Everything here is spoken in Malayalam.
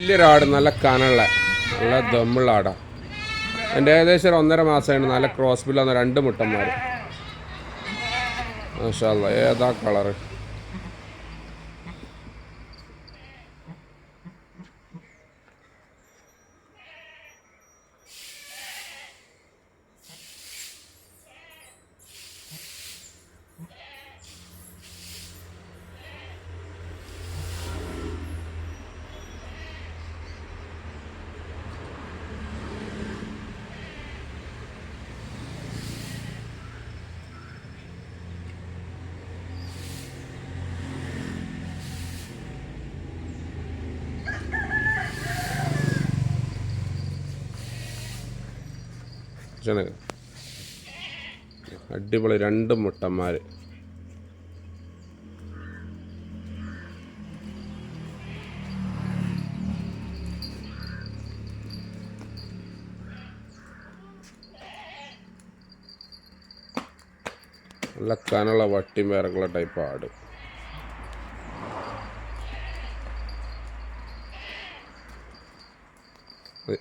വലിയൊരാട് നല്ല കനുള്ള നല്ല ദമ്മുള്ള ആടാണ് എന്റെ ഏകദേശം ഒരു ഒന്നര മാസമായിട്ട് നല്ല ക്രോസ് ബില്ലാന്ന് രണ്ട് മുട്ടന്മാർ മാഷാല്ല ഏതാ കളറ് ജനക അടിപൊളി രണ്ട് മുട്ടന്മാർ നല്ല കനുള്ള വട്ടിയും വേറെയുള്ള ടൈപ്പ് ആട്. ഇത്